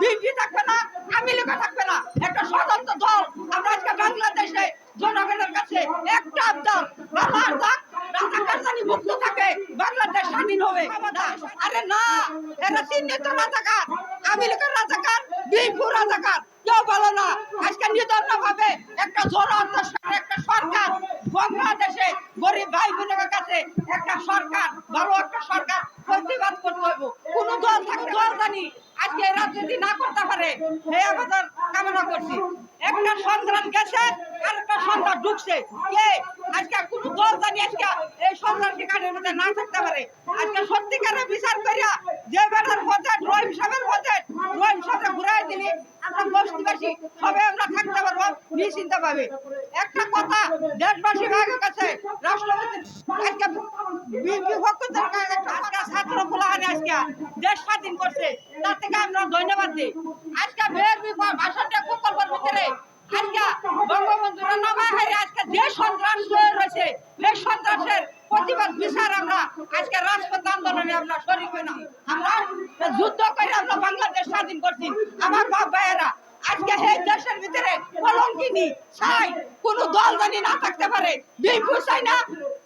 BNP থাকবে না, আওয়ামী লীগও থাকবে না। একটা স্বতন্ত্র দল। আমরা আজকে বাংলাদেশে জনগণের কাছে একটা আবদার। বাবার দাগ জানি মুক্ত থাকে, বাংলাদেশ স্বাধীন হবে। আরে না, এরা চিহ্নিত রাজাকার। আওয়ামী লীগের রাজাকার, বিএনপি রাজাকার। কেউ বলো না, আজকে নিদর্ণ ভাবে একটা জনন্ত একটা সরকার বাংলাদেশে গরিব ভাই বোনের কাছে একটা সরকার, ভালো একটা সরকার প্রতিবাদ করতে হবে। কোন দল থাকে দল জানি। আজকে যদি না করতে পারে, এই আমাদের কামনা করছি। একটা সন্ত্রাস গেছে আর একটা সন্ত্রাস ঢুকছে। কে? আজকে কোন দল জানি আজকে এই সন্ত্রাসী কাজের মধ্যে না থাকতে পারে। আজকে সত্যিকারের বিচার করিয়া যে বেলার বাজেট রহিম সাহেবের বাজেট রহিম সাহেব ঘুরাই দিলি, আমরা বস্তিবাসী, সবাই আমরা থাকতে পারব, নিশ্চিন্ত ভাবে একটা কথা, দেশবাসী ভাগের কাছে, রাষ্ট্রপতি, আজকে একটা আজকে দেশ স্বাধীন করছে, তার থেকে আমরা ধন্যবাদ দিই। আজকে বিএনপি ভাষণটা প্রকল্পের ভিতরে। আজকে বঙ্গবন্ধুর নামে হারে আজকে যে সন্ত্রাস তৈরি রয়েছে এই সন্ত্রাসের প্রতিবাদ বিচার আমরা আজকে রাজপথ আন্দোলনে আমরা শরীর না। আমরা যুদ্ধ করে আমরা বাংলাদেশ স্বাধীন করছি। আমার বাপ ভাইয়েরা, আজকে এই দেশের ভিতরে কলঙ্কিনি চাই কোন দল জানি না থাকতে পারে। বিএনপি চাই না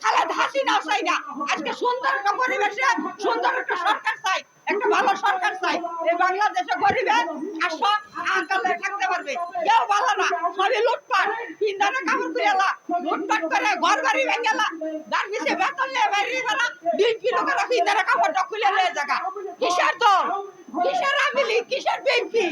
খালেদ হাসিনা চাই না। আজকে সুন্দর একটা পরিবেশে সুন্দর একটা সরকার চাই একটা ভালো সরকার চাই। এই বাংলাদেশে গরিবে আশা আঙ্কালে থাকতে পারবে। কেউ ভালো না সবই লুটপাট। পিন্দারে কাপড় খুলেলা লুটপাট করে ঘর বাড়ি ভেঙেলা যার পিছিয়ে বেতন নিয়ে বেরিয়ে গেলা বিএনপি লোকেরা পিন্দারে কাপড়টা খুলে নিয়ে জায়গা কিসের দল? কিসের আমিলি কিসের বিএনপি?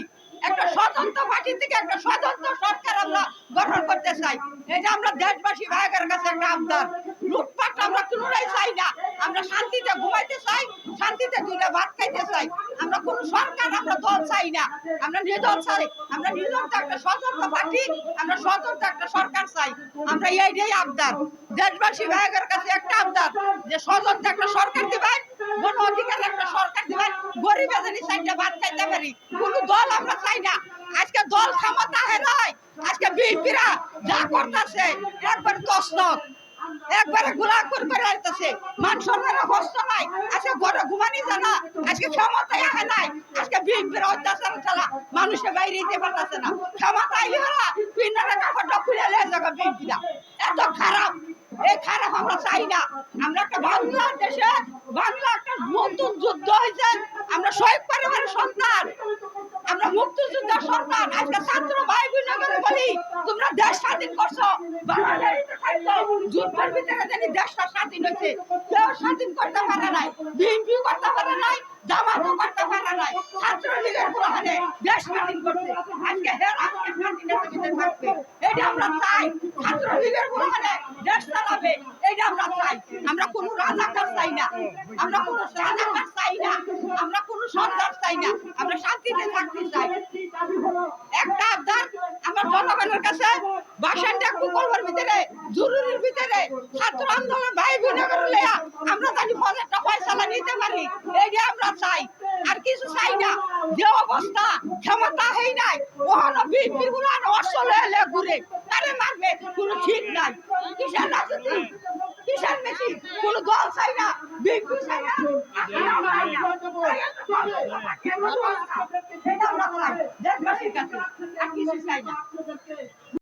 একটা স্বতন্ত্র পার্টি থেকে একটা স্বতন্ত্র সরকার আমরা গঠন করতে চাই। এটা আমরা দেশবাসী ভাইয়ের কাছে একটা আবদার। লুটপাট আমরা কোনোটাই চাই না। আমরা শান্তিতে ঘুমাইতে চাই, শান্তিতে দুইটা ভাত খাইতে চাই। আমরা কোন সরকার, আমরা দল চাই না। আমরা নির্দল চাই। আমরা নির্দল একটা স্বতন্ত্র পার্টি, আমরা স্বতন্ত্র একটা সরকার চাই। আমরা এইটাই আবদার। দেশবাসী ভাইয়ের কাছে একটা আবদার যে স্বতন্ত্র একটা সরকার দিবেন, গণ অধিকার একটা সরকার দিবেন গরিব জানি চাইটা ভাত খাইতে পারি। কোন দল আমরা চাই না আজকে দল ক্ষমতা হয় নাই আজকে বিএনপিরা যা করতেছে একবার তসনত একবারে গোলাকুর করে আসতেছে। মান সম্মানের কষ্ট নাই আজকে ঘরে ঘুমানি জানা আজকে ক্ষমতায় আসে নাই, আজকে বিএনপির অত্যাচার ছাড়া মানুষের বাইরে যেতে পারতেছে না। ক্ষমতা আইলে ওরা পিন্ডারে কাপড়টা খুলে লে যাবে বিএনপিরা। এত খারাপ, এই খারাপ আমরা চাই না। আমরা একটা বাংলাদেশে বাংলা একটা নতুন যুদ্ধ হয়েছে। আমরা শহীদ পরিবারের সন্তান, আমরা মুক্তিযুদ্ধের সন্তান, আজকে ছাত্র ভাই তোমরা দেশ স্বাধীন করছ। যুদ্ধের ভিতরে জানি দেশটা স্বাধীন হয়েছে কেউ স্বাধীন করতে পারে নাই। বিএনপি করতে পারে নাই, জামাতও করতে পারে নাই। ছাত্র লীগের প্রধানে দেশ স্বাধীন করছে। আজকে হের স্বাধীনতা থাকবে। এটা আমরা চাই। ছাত্র লীগের প্রধানে দেশ চালাবে। এটা আমরা চাই। আমরা কোনো রাজাকার চাই না। আমরা কোনো রাজাকার চাই না। সন্ত্রাস চাই না, আমরা শান্তিতে থাকতে চাই। একটা আবদার আমার জনগণের কাছে, বাসানটা প্রকল্পের ভিতরে, জরুরির ভিতরে, ছাত্র আন্দোলন, ভাই বোনের লইয়া আমরা জানি একটা ফয়সালা নিতে পারি এই আমরা চাই। আর কিছু চাই না, যে অবস্থা, ক্ষমতা হই নাই, ওখানে বিএনপি গুলো অসল হলে ঘুরে তারে মারবে? কোনো ঠিক নাই। কিসের রাজনীতি? কিসের মেশিন কোনো দল চাই না বিপি চাই না। আচ্ছা, দেশবাসীর কাছে। আর কিছু চাই না।